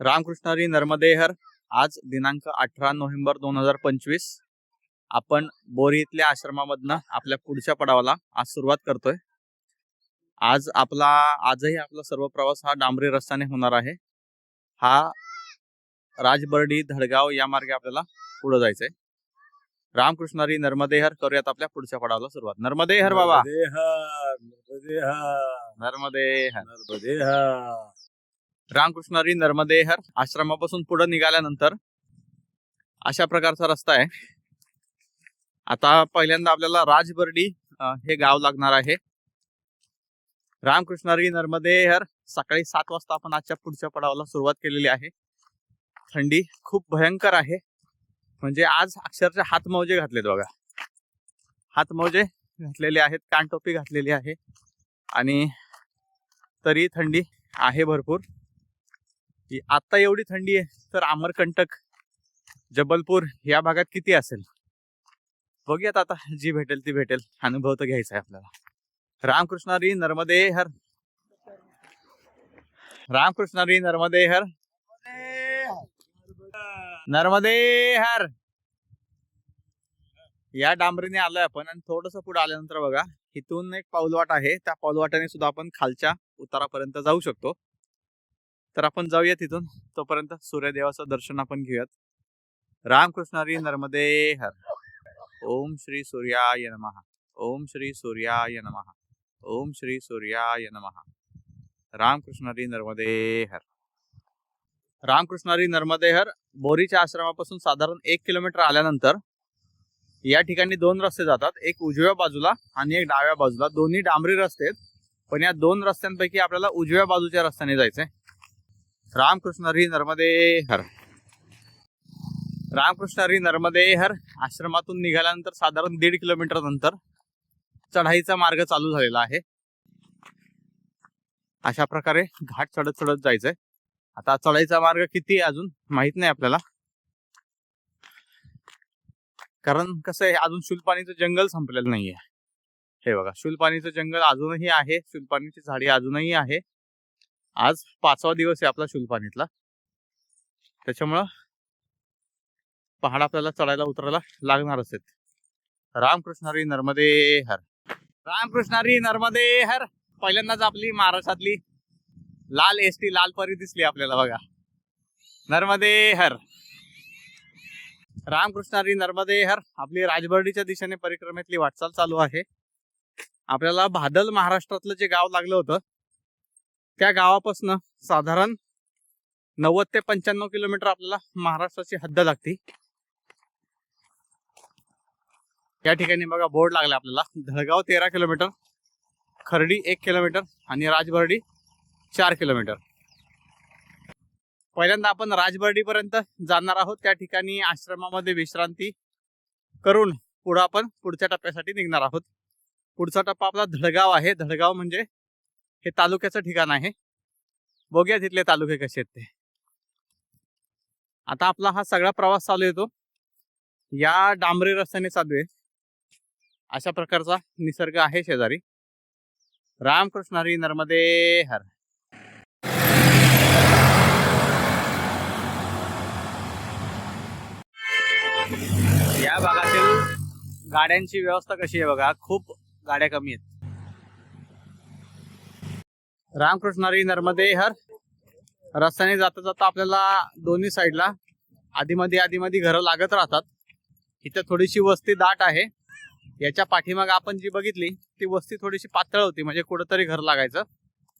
रामकृष्ण हरी नर्मदेहर. आज दिनांक अठरा नोव्हेंबर दोन हजार पंचवीस. आपण बोरी इथल्या आश्रमामधनं आपल्या पुढच्या पडावाला आज सुरुवात करतोय. आज आपला आजही आपला सर्व प्रवास हा डांबरी रस्त्याने होणार आहे. हा राजबर्डी धडगाव या मार्गे आपल्याला पुढे जायचंय. रामकृष्ण हरी नर्मदेहर करूयात आपल्या पुढच्या पडावाला सुरुवात. नर्मदेहर बाबा. नर्मदेहर. नर्मदेहर. रामकृष्णारी नर्मदेहर आश्रमापासून पुढे निघाल्यानंतर अशा प्रकारचा रस्ता आहे. आता पहिल्यांदा आपल्याला राजबर्डी हे गाव लागणार आहे. रामकृष्णारी नर्मदेहर सकाळी सात वाजता आपण आजच्या पुढच्या पडावाला सुरुवात केलेली आहे. थंडी खूप भयंकर आहे. म्हणजे आज अक्षरशः हातमोजे घातलेत बघा. हातमोजे घातलेले आहेत कानटोपी घातलेली आहे. आणि तरी थंडी आहे भरपूर. आता एवढी थंडी आहे तर अमरकंटक जबलपूर या भागात किती असेल? बघूयात आता जी भेटेल ती भेटेल. अनुभव तर घ्यायचा आहे आपल्याला. रामकृष्णारी नर्मदे हर. रामकृष्णारी नर्मदे हर. नर्मदे हर. या डांबरीने आलोय आपण आणि थोडस पुढे आल्यानंतर बघा इथून एक पाऊलवाट आहे. त्या पाऊलवाटाने सुद्धा आपण खालच्या उतारापर्यंत जाऊ शकतो. तर आपण जाऊया तिथून. तोपर्यंत सूर्यदेवाचं दर्शन आपण घेऊयात. रामकृष्णारी नर्मदे हर. ओम श्री सूर्याय नमः. ओम श्री सूर्याय नमः. ओम श्री सूर्याय नमः. रामकृष्णारी नर्मदे हर. रामकृष्णारी नर्मदे हर बोरीच्या आश्रमापासून साधारण एक किलोमीटर आल्यानंतर या ठिकाणी दोन रस्ते जातात. एक उजव्या बाजूला आणि एक डाव्या बाजूला. दोन्ही डांबरी रस्ते आहेत पण या दोन रस्त्यांपैकी आपल्याला उजव्या बाजूच्या रस्त्याने जायचंय. रामकृष्ण हरी नर्मदे हर. रामकृष्ण हरी नर्मदे हर. आश्रमातून निघाल्यानंतर साधारण दीड किलोमीटर नंतर चढाईचा मार्ग चालू झालेला आहे. अशा प्रकारे घाट चढत चढत जायचंय. आता चढाईचा मार्ग किती आहे अजून माहीत नाही आपल्याला. कारण कसं आहे अजून शुलपाणीचं जंगल संपलेलं नाहीये. हे बघा शुलपाणीचं जंगल अजूनही आहे शुलपाणीची झाडी अजूनही आहे. आज पाचवा दिवस आहे आपला शुलपाणीतला त्याच्यामुळं पहाड आपल्याला चढायला उतरायला लागणारच आहेत. रामकृष्णारी नर्मदे हर. रामकृष्णारी नर्मदे हर. पहिल्यांदाच आपली महाराष्ट्रातली लाल एस टी लाल परी दिसली आपल्याला बघा. नर्मदे हर. रामकृष्णारी नर्मदे हर. आपली राजबर्डीच्या दिशेने परिक्रमेतली वाटचाल चालू आहे. आपल्याला भादल महाराष्ट्रातलं जे गाव लागलं होतं त्या गावापासून साधारण नव्वद ते पंच्याण्णव किलोमीटर आपल्याला महाराष्ट्राची हद्द लागते. या ठिकाणी बघा बोर्ड लागला आपल्याला. धळगाव तेरा किलोमीटर खर्डी एक किलोमीटर आणि राजबर्डी चार किलोमीटर. पहिल्यांदा आपण राजबर्डीपर्यंत जाणार आहोत. त्या ठिकाणी आश्रमामध्ये विश्रांती करून पुढं आपण पुढच्या टप्प्यासाठी निघणार आहोत. पुढचा टप्पा आपला धडगाव आहे. धडगाव म्हणजे हे तालुक्याचं ठिकाण आहे. बघूया तिथले तालुके कसे आहेत ते. आता आपला हा सगळा प्रवास चालू येतो या डांबरी रस्त्याने चालू आहे. अशा प्रकारचा निसर्ग आहे शेजारी. रामकृष्ण हरी नर्मदे हर. या भागातील गाड्यांची व्यवस्था कशी आहे बघा. खूप गाड्या कमी आहेत. रामकृष्णारी नर्मदे हर रस्त्याने जाता जाता आपल्याला दोन्ही साईडला आधीमध्ये आधीमध्ये घरं लागत राहतात. इथं थोडीशी वस्ती दाट आहे. याच्या पाठीमाग आपण जी बघितली ती वस्ती थोडीशी पातळ होती म्हणजे कुठंतरी घर लागायचं.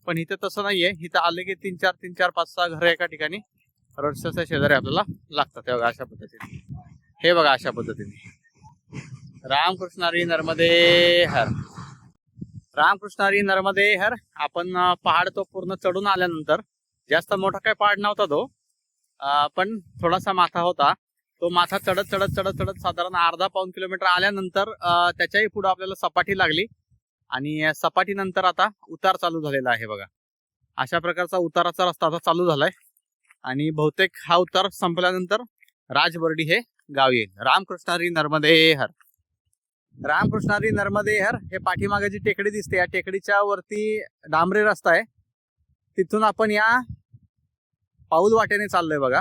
पण इथं तसं नाहीये. इथं आले की तीन चार तीन चार पाच सहा घरं एका ठिकाणी रस्त्याच्या शेजारी आपल्याला लागतात. हे बघा अशा पद्धतीने. हे बघा अशा पद्धतीने. रामकृष्णारी नर्मदे हर रामकृष्णारी नर्मदे हर. आपण पहाड तो पूर्ण चढून आल्यानंतर जास्त मोठा काय पहाड नव्हता तो. पण थोडासा माथा होता. तो माथा चढत चढत चढत चढत साधारण अर्धा पाऊन किलोमीटर आल्यानंतर त्याच्याही पुढे आपल्याला सपाटी लागली. आणि सपाटीनंतर आता उतार चालू झालेला आहे बघा. अशा प्रकारचा उताराचा रस्ता आता चालू झालाय. आणि बहुतेक हा उतार संपल्यानंतर राजबर्डी हे गाव येईल. रामकृष्णारी नर्मदे हर. रामकृष्णारी नर्मदे हर हे पाठीमागे जी टेकडी दिसते या टेकडीच्या वरती डांबरी रस्ता आहे. तिथून आपण या पाऊल वाटेने चाललोय बघा.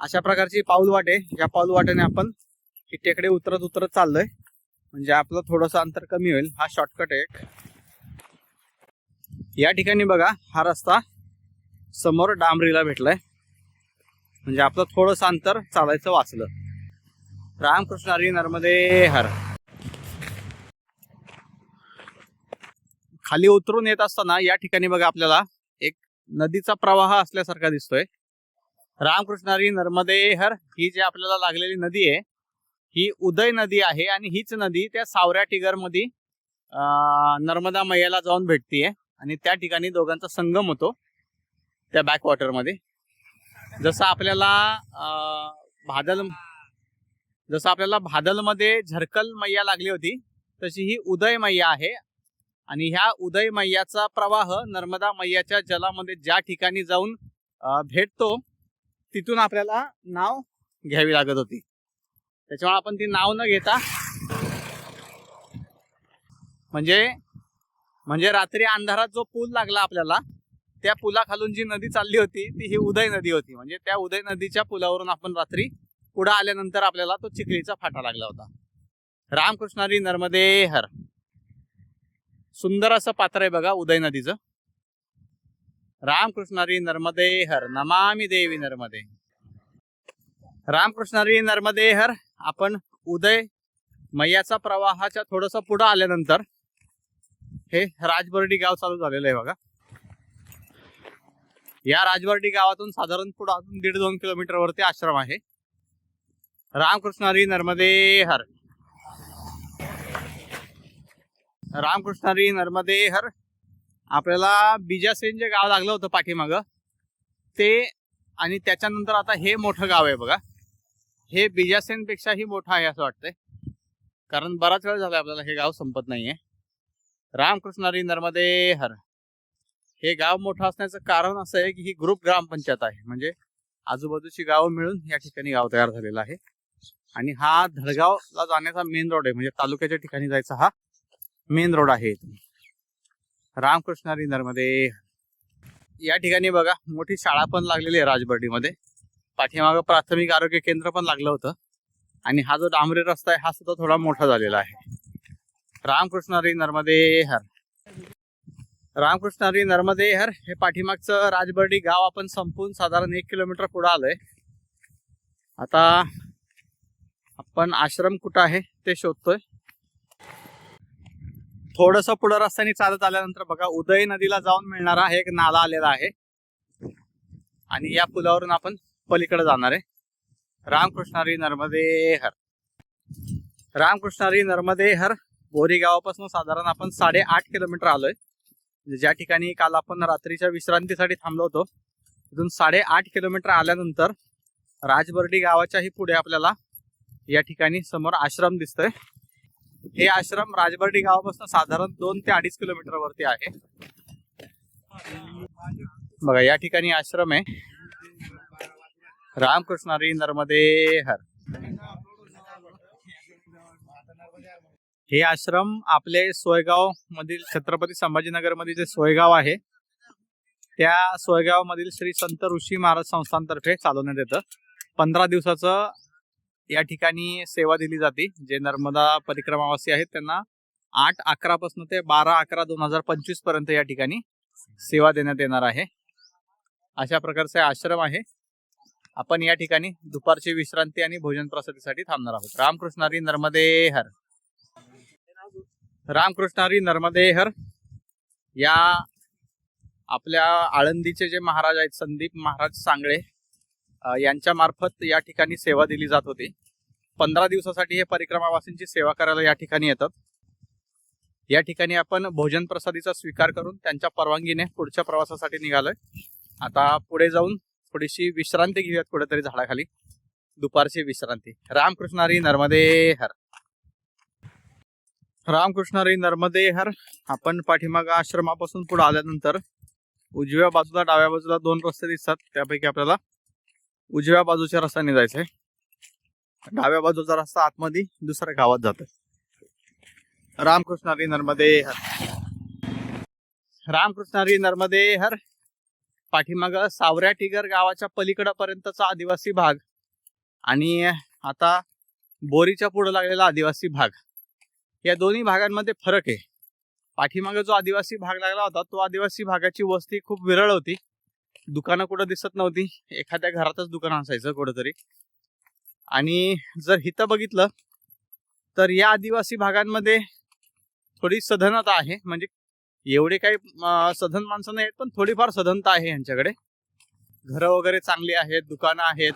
अशा प्रकारची पाऊल वाटे या पाऊल वाटेने आपण ही टेकडे उतरत उतरत चाललोय. म्हणजे आपलं थोडंसं अंतर कमी होईल. हा शॉर्टकट आहे एक. या ठिकाणी बघा हा रस्ता समोर डांबरीला भेटलाय. म्हणजे आपलं थोडंसं अंतर चालायचं वाचलं. रामकृष्ण हरी नर्मदे हर. खाली उतरून येत असताना या ठिकाणी बघा आपल्याला एक नदीचा प्रवाह असल्यासारखा दिसतोय. रामकृष्ण हरी नर्मदे हर ही जी आपल्याला लागलेली नदी आहे ही उदय नदी आहे आणि हीच नदी त्या सावऱ्या टिगरमध्ये नर्मदा मैयाला जाऊन भेटतीये आणि त्या ठिकाणी दोघांचा संगम होतो त्या बॅकवॉटरमध्ये. जसं आपल्याला भादल जसं आपल्याला भादलमध्ये झरकल मैया लागली होती तशी ही उदय मैया आहे. आणि ह्या उदय मैयाचा प्रवाह नर्मदा मैयाच्या जलामध्ये ज्या ठिकाणी जाऊन भेटतो तिथून आपल्याला नाव घ्यावी लागत होती. त्याच्यामुळे आपण ती नाव न घेता म्हणजे म्हणजे रात्री अंधारात जो पूल लागला आपल्याला त्या पुलाखालून जी नदी चालली होती ती ही उदय नदी होती. म्हणजे त्या उदय नदीच्या पुलावरून आपण रात्री पुढे आल्यानंतर आपल्याला तो चिखलीचा फाटा लागला होता. रामकृष्णारी नर्मदे हर. सुंदर असं पात्र आहे बघा उदय नदीचं. रामकृष्णारी नर्मदे हर. नमामी देवी नर्मदे. रामकृष्णारी नर्मदे हर. आपण उदय मैयाचा प्रवाहाच्या थोडस पुढं आल्यानंतर हे राजबर्डी गाव चालू झालेलं आहे बघा. या राजबर्डी गावातून साधारण पुढं अजून दीड दोन किलोमीटर वरती आश्रम आहे. रामकृष्णारी नर्मदे हर. रामकृष्णारी नर्मदे हर. आपल्याला बिजासेन जे गाव लागलं होतं पाठीमाग. ते आणि त्याच्यानंतर आता हे मोठं गाव आहे बघा. हे बिजासेनपेक्षाही मोठं आहे असं वाटतंय. कारण बराच वेळ झाला आपल्याला हे गाव संपत नाहीये. रामकृष्णारी नर्मदे हर. हे गाव मोठं असण्याचं कारण असं आहे की ही ग्रुप ग्रामपंचायत आहे. म्हणजे आजूबाजूची गावं मिळून या ठिकाणी गाव तयार झालेलं आहे. आणि हा धडगावला जाण्याचा मेन रोड आहे. म्हणजे तालुक्याच्या ठिकाणी जायचा हा मेन रोड आहे. रामकृष्णारी नर्मदे या ठिकाणी बघा मोठी शाळा पण लागलेली आहे राजबर्डीमध्ये. पाठीमागं प्राथमिक आरोग्य केंद्र पण लागलं होतं. आणि हा जो डांबरी रस्ता आहे हा सुद्धा थोडा मोठा झालेला आहे. रामकृष्णारी नर्मदे हर. रामकृष्णारी नर्मदे हर हे पाठीमागचं राजबर्डी गाव आपण संपून साधारण एक किलोमीटर पुढे आलोय. आता आपण आश्रम कुठं आहे ते शोधतोय. थोडस पुढं रस्त्याने चालत आल्यानंतर बघा उदय नदीला जाऊन मिळणारा एक नाला आलेला आहे. आणि या पुलावरून आपण पलीकडे जाणार आहे. रामकृष्णारी नर्मदे हर रामकृष्णारी नर्मदे हर बोरी गावापासून साधारण आपण साडेआठ किलोमीटर आलोय. ज्या ठिकाणी काल आपण रात्रीच्या विश्रांतीसाठी थांबलो होतो. तिथून साडेआठ किलोमीटर आल्यानंतर राजबर्डी गावाच्याही पुढे आपल्याला या ठिकाणी समोर आश्रम दिसतोय. हे आश्रम राजबर्डी गावापासून साधारण दोन ते अडीच किलोमीटर वरती आहे. बघा या ठिकाणी आश्रम आहे. रामकृष्णारी नर्मदे हर. हे आश्रम आपले सोयगाव मधील छत्रपती संभाजीनगर मधील जे सोयगाव आहे त्या सोयगाव मधील श्री संत ऋषी महाराज संस्थांतर्फे चालवण्यात येतं. पंधरा दिवसाचं या ठिकाणी सेवा दिली जाते. जे नर्मदा परिक्रमावासी आहेत त्यांना आठ अकरा पासून ते बारा अकरा दोन हजार पंचवीसपर्यंत या ठिकाणी सेवा देण्यात येणार आहे. अशा प्रकारचे आश्रम आहे. आपण या ठिकाणी दुपारची विश्रांती आणि भोजन प्रसादीसाठी थांबणार आहोत. रामकृष्णारी नर्मदे हर. रामकृष्णारी नर्मदे हर. या आपल्या आळंदीचे जे महाराज आहेत संदीप महाराज सांगळे यांच्या मार्फत या ठिकाणी सेवा दिली जात होती. पंधरा दिवसासाठी हे परिक्रमावासींची सेवा करायला या ठिकाणी येतात. या ठिकाणी आपण भोजन प्रसादीचा स्वीकार करून त्यांच्या परवानगीने पुढच्या प्रवासासाठी निघालोय. आता पुढे जाऊन थोडीशी विश्रांती घेऊयात कुठेतरी झाडाखाली. दुपारची विश्रांती. रामकृष्णारी नर्मदे हर. रामकृष्णारी नर्मदे हर. आपण पाठीमाग आश्रमापासून पुढे आल्यानंतर उजव्या बाजूला डाव्या बाजूला दोन रस्ते दिसतात. त्यापैकी आपल्याला उजव्या बाजूच्या रस्त्याने जायचंय. डाव्या बाजूचा रस्ता आतमध्ये दुसऱ्या गावात जातोय. रामकृष्णारी नर्मदे हर. रामकृष्णारी नर्मदे हर. पाठीमाग सावऱ्या टिगर गावाच्या पलीकडपर्यंतचा आदिवासी भाग. आणि आता बोरीच्या पुढे लागलेला आदिवासी भाग. या दोन्ही भागांमध्ये फरक आहे. पाठीमागे जो आदिवासी भाग लागला होता तो आदिवासी भागाची वस्ती खूप विरळ होती. दुकानं कुठं दिसत नव्हती. एखाद्या घरातच दुकान असायचं कुठंतरी. आणि जर हिथं बघितलं तर या आदिवासी भागांमध्ये थोडी सधनता आहे. म्हणजे एवढे काही सधन माणसं नाही आहेत पण थोडीफार सधनता आहे यांच्याकडे घरं वगैरे चांगली आहेत दुकानं आहेत.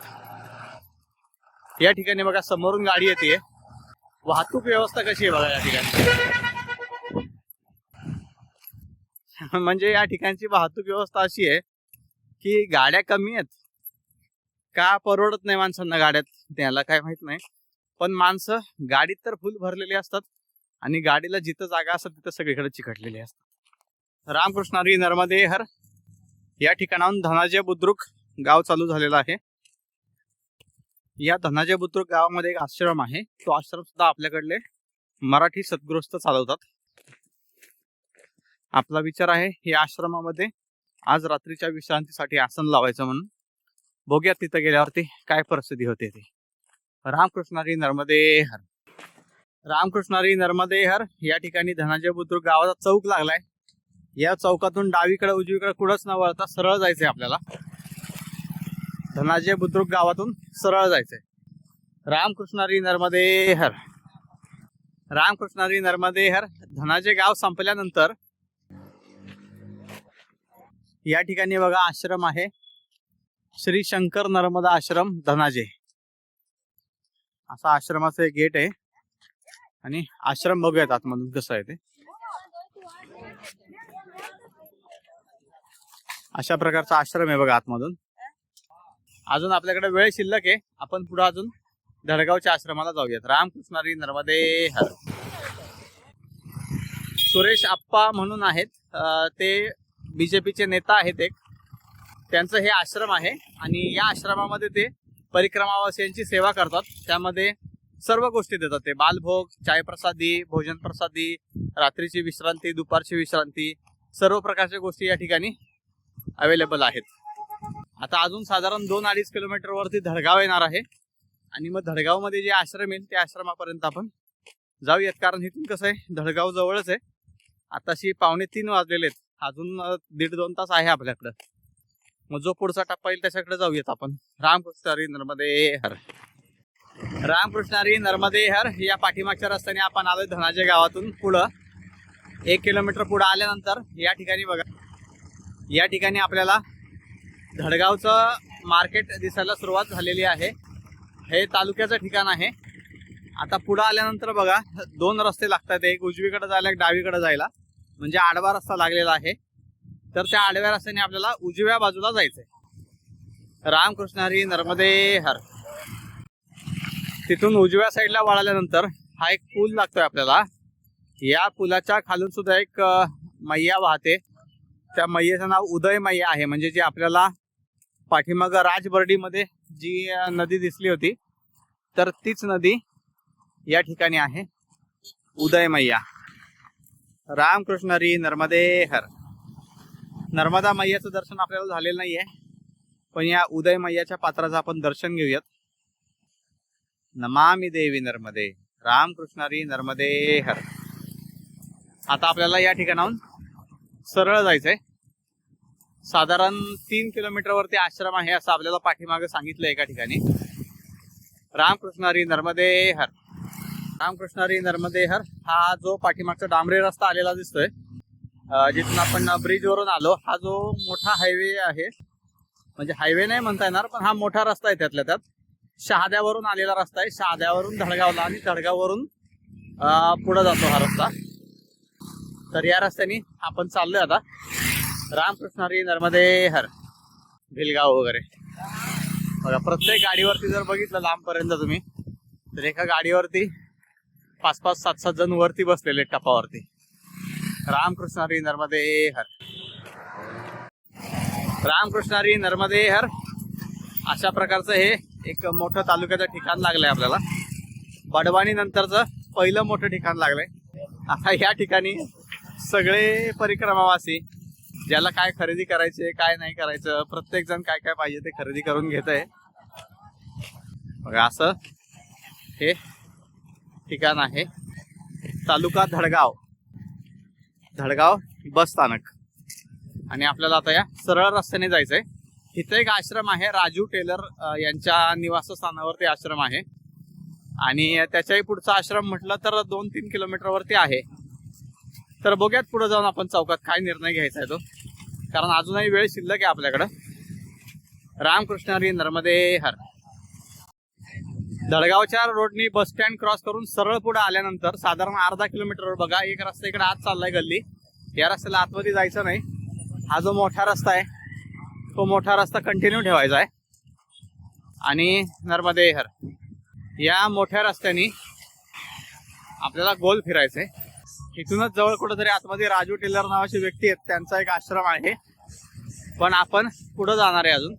या ठिकाणी बघा समोरून गाडी येते वाहतूक व्यवस्था कशी आहे बघा या ठिकाणी? म्हणजे या ठिकाणची वाहतूक व्यवस्था अशी आहे की गाड्या कमी आहेत. का परवडत नाही माणसांना गाड्यात त्याला काय माहीत नाही. पण माणसं गाडीत तर फुल भरलेली असतात आणि गाडीला जिथं जागा असतात तिथं सगळीकडे चिकटलेली असतात. रामकृष्ण हरी नर्मदे हर. या ठिकाणाहून धनाजय बुद्रुक गाव चालू झालेलं आहे. या धनाजय बुद्रुक गावामध्ये एक आश्रम आहे. तो आश्रम सुद्धा आपल्याकडले मराठी सद्गृहस्थ चालवतात. आपला विचार आहे या आश्रमामध्ये आज रात्रीच्या विश्रांतीसाठी आसन लावायचं म्हणून. बघूया तिथं गेल्यावरती काय परिस्थिती होते ते. रामकृष्णारी नर्मदे हर रामकृष्णारी नर्मदे हर या ठिकाणी धनाजय बुद्रुक गावाचा चौक लागलाय. या चौकातून डावीकडे उजवीकडे कुठंच न वळता सरळ जायचंय आपल्याला. धनाजय बुद्रुक गावातून सरळ जायचंय. रामकृष्णारी नर्मदे हर रामकृष्णारी नर्मदे हर धनाजय गाव संपल्यानंतर या ठिकाणी बघा आश्रम आहे. श्री शंकर नर्मदा आश्रम धनाजे. असा आश्रमाचं एक गेट आहे. आणि आश्रम बघूयात आतमधून कसं आहे ते. अशा प्रकारचा आश्रम आहे बघा आतमधून. अजून आपल्याकडे वेळ शिल्लक आहे. आपण पुढे अजून धडगावच्या आश्रमाला जाऊयात. रामकृष्णारी नर्मदे हर. सुरेश आप्पा म्हणून आहेत. ते बी जे बीजेपीचे नेता आहेत एक. त्यांचं हे आश्रम आहे आणि या आश्रमामध्ये ते परिक्रमावासियांची सेवा करतात. त्यामध्ये सर्व गोष्टी देतात ते. बालभोग चायप्रसादी भोजन प्रसादी रात्रीची विश्रांती दुपारची विश्रांती सर्व प्रकारच्या गोष्टी या ठिकाणी अवेलेबल आहेत. आता अजून साधारण दोन अडीच किलोमीटरवरती धडगाव येणार आहे. आणि मग धडगावमध्ये जे आश्रम येईल त्या आश्रमापर्यंत आपण जाऊयात. कारण इथून कसं आहे धडगाव जवळच आहे. आताशी पावणे तीन वाजलेले आहेत. अजून दीड दोन तास आहे आपल्याकडं. मग जो पुढचा टप्पा येईल त्याच्याकडे जाऊयात आपण. रामकृष्ण हरी नर्मदे हर. रामकृष्ण हरी नर्मदे हर या पाठीमागच्या रस्त्याने आपण आलोय धनाजे गावातून पुढं. एक किलोमीटर पुढं आल्यानंतर या ठिकाणी बघा. या ठिकाणी आपल्याला धडगावचं मार्केट दिसायला सुरुवात झालेली आहे. हे तालुक्याचं ठिकाण आहे. आता पुढं आल्यानंतर बघा दोन रस्ते लागतात. एक उजवीकडे जायला एक डावीकडे जायला. म्हणजे आडवा रस्ता लागलेला आहे. तर त्या आडव्या रस्त्याने आपल्याला उजव्या बाजूला जायचंय. रामकृष्ण हरी नर्मदे हर. तिथून उजव्या साईडला वळाल्यानंतर हा एक पूल लागतोय आपल्याला. या पुलाच्या खालून सुद्धा एक मैया वाहते. त्या मैयेचं नाव उदय मैया आहे. म्हणजे जी आपल्याला पाठीमाग राजबर्डीमध्ये जी नदी दिसली होती तर तीच नदी या ठिकाणी आहे. उदय मैया. रामकृष्ण हरी नर्मदे हर. नर्मदा मैयाचं दर्शन आपल्याला झालेलं नाहीये पण या उदय मैयाच्या पात्राचं आपण दर्शन घेऊयात. नमामी देवी नर्मदे रामकृष्ण हरी नर्मदे हर. आता आपल्याला या ठिकाणाहून सरळ जायचंय. साधारण तीन किलोमीटर वरती आश्रम आहे असं आपल्याला पाठीमागे सांगितलं एका ठिकाणी. रामकृष्ण हरी नर्मदे हर. रामकृष्णारी नर्मदेहर नर्मदे हर हा जो पाठीमागचा डांबरी रस्ता आलेला दिसतोय जिथून आपण ब्रिजवरून आलो हा जो मोठा हायवे आहे म्हणजे हायवे नाही म्हणता येणार पण हा मोठा रस्ता आहे त्यातल्या त्यात. शहाद्यावरून आलेला रस्ता आहे शहाद्यावरून धडगावला आणि धडगाववरून पुढे पुढं जातो हा रस्ता. तर या रस्त्याने आपण चाललोय आता. रामकृष्णारी नर्मदेहर नर्मदे हर भिलगाव वगैरे. बघा प्रत्येक गाडीवरती जर बघितलं लांबपर्यंत तुम्ही तर एका गाडीवरती पाच पाच सात सात जण वरती बसलेले टपावरती. रामकृष्ण हरी नर्मदे हर. रामकृष्ण हरी नर्मदे हर. अशा प्रकारचं हे एक मोठं तालुक्याचं ठिकाण लागलंय आपल्याला. बडवाणी नंतरचं पहिलं मोठं ठिकाण लागलंय. आता या ठिकाणी सगळे परिक्रमावासी ज्याला काय खरेदी करायचे काय नाही करायचं प्रत्येक जण काय काय पाहिजे ते खरेदी करून घेत आहे बघा असं हे ठिकाण आहे. तालुका धडगाव. धडगाव बस स्थानक. आणि आपल्याला आता या सरळ रस्त्याने जायचं आहे इथं एक आश्रम आहे राजू टेलर यांच्या निवासस्थानावरती आश्रम आहे. आणि त्याच्याही पुढचा आश्रम म्हटलं तर दोन तीन किलोमीटरवरती आहे. तर बघूयात पुढे जाऊन आपण चौकात काय निर्णय घ्यायचा आहे तो. कारण अजूनही वेळ शिल्लक आहे आपल्याकडं. रामकृष्ण हरी नर्मदे हर. दडगावच्या रोडनी बस स्टँड क्रॉस करून सरळ पुढे आल्यानंतर साधारण अर्धा किलोमीटरवर बघा एक रस्ता इकडे आत चाललाय गल्ली. या रस्त्याला आतमध्ये जायचं नाही. हा जो मोठा रस्ता आहे तो मोठा रस्ता कंटिन्यू ठेवायचा आहे. आणि नर्मदे हर. या मोठ्या रस्त्याने आपल्याला गोल फिरायचंय. इथूनच जवळ कुठेतरी आतमध्ये राजू टेलर नावाची व्यक्ती आहेत त्यांचा एक आश्रम आहे. पण आपण कुठं जाणार आहे अजून.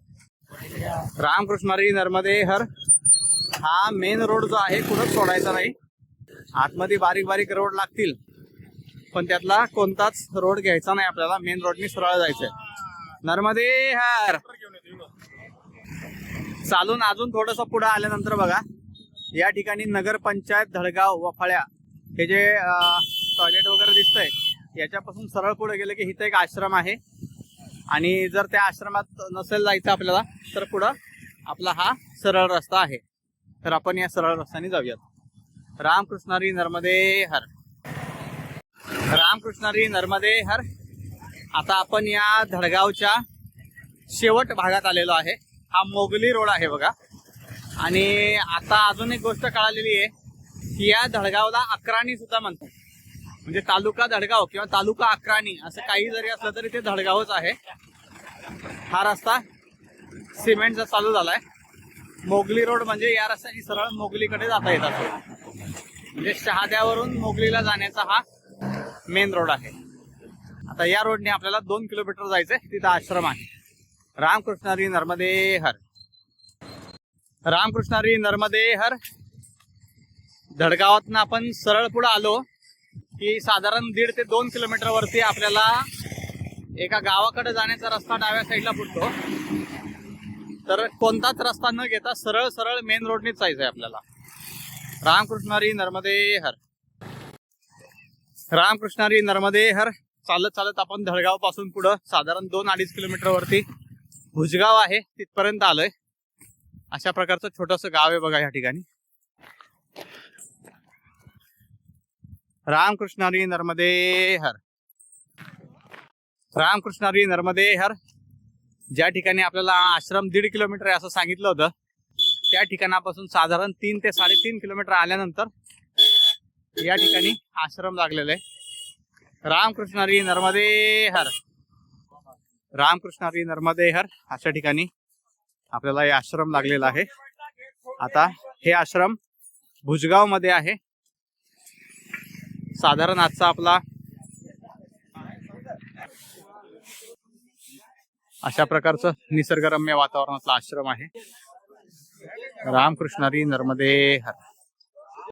रामकृष्णारी नर्मदे हर. हा मेन रोड जो आहे कुठंच सोडायचा नाही. आतमध्ये बारीक बारीक रोड लागतील. पण त्यातला कोणताच रोड घ्यायचा नाही आपल्याला. मेन रोडनी सरळ जायचंय. नर्मदे हर. चालून अजून थोडस पुढे आल्यानंतर बघा. या ठिकाणी नगरपंचायत धडगाव वफाळ्या हे जे टॉयलेट वगैरे दिसतंय याच्यापासून सरळ पुढे गेलं की इथं एक आश्रम आहे. आणि जर त्या आश्रमात नसेल जायचं आपल्याला तर पुढं आपला हा सरळ रस्ता आहे. तर आपण या सरळ रस्त्याने जाऊयात. रामकृष्णारी नर्मदे हर. रामकृष्णारी नर्मदे हर. आता आपण या धडगावच्या शेवट भागात आलेलो आहे. हा मोगली रोड आहे बघा. आणि आता अजून एक गोष्ट कळालेली आहे की या धडगावला अकराणी सुद्धा म्हणतात. म्हणजे तालुका धडगाव किंवा तालुका अक्राणी असं काही जरी असलं तरी ते धडगावच आहे. हा रस्ता सिमेंटचा चालू झालाय. मोगली रोड म्हणजे या रस्त्याने सरळ मोगलीकडे जाता येत असतो. म्हणजे शहाद्यावरून मोगलीला जाण्याचा हा मेन रोड आहे. आता या रोडने आपल्याला दोन किलोमीटर जायचंय. तिथं आश्रम आहे. रामकृष्णारी नर्मदे हर. रामकृष्णारी नर्मदे हर. धडगावातनं आपण सरळ पुढे आलो की साधारण दीड ते दोन किलोमीटर वरती आपल्याला एका गावाकडे जाण्याचा रस्ता डाव्या साईडला फुटतो तर कोणताच रस्ता न घेता सरळ सरळ मेन रोडनेच जायचंय आपल्याला. रामकृष्णारी नर्मदे हर. रामकृष्णारी नर्मदे हर. चालत चालत आपण धडगावपासून पुढं साधारण दोन अडीच किलोमीटर वरती भुजगाव आहे तिथपर्यंत आलोय. अशा प्रकारचं छोटस गाव आहे बघा या ठिकाणी. रामकृष्णारी नर्मदे हर. रामकृष्णारी नर्मदे हर. ज्या ठिकाणी आपल्याला आश्रम दीड किलोमीटर आहे असं सांगितलं होतं त्या ठिकाणापासून साधारण तीन ते साडेतीन किलोमीटर आल्यानंतर या ठिकाणी आश्रम लागलेला आहे. रामकृष्णारी नर्मदे हर. रामकृष्णारी नर्मदे हर अशा ठिकाणी आपल्याला हे आश्रम लागलेला आहे. आता हे आश्रम भुजगावमध्ये आहे. साधारण आजचा आपला अशा प्रकारचं निसर्गरम्य वातावरणातला आश्रम आहे. रामकृष्णारी नर्मदे हर.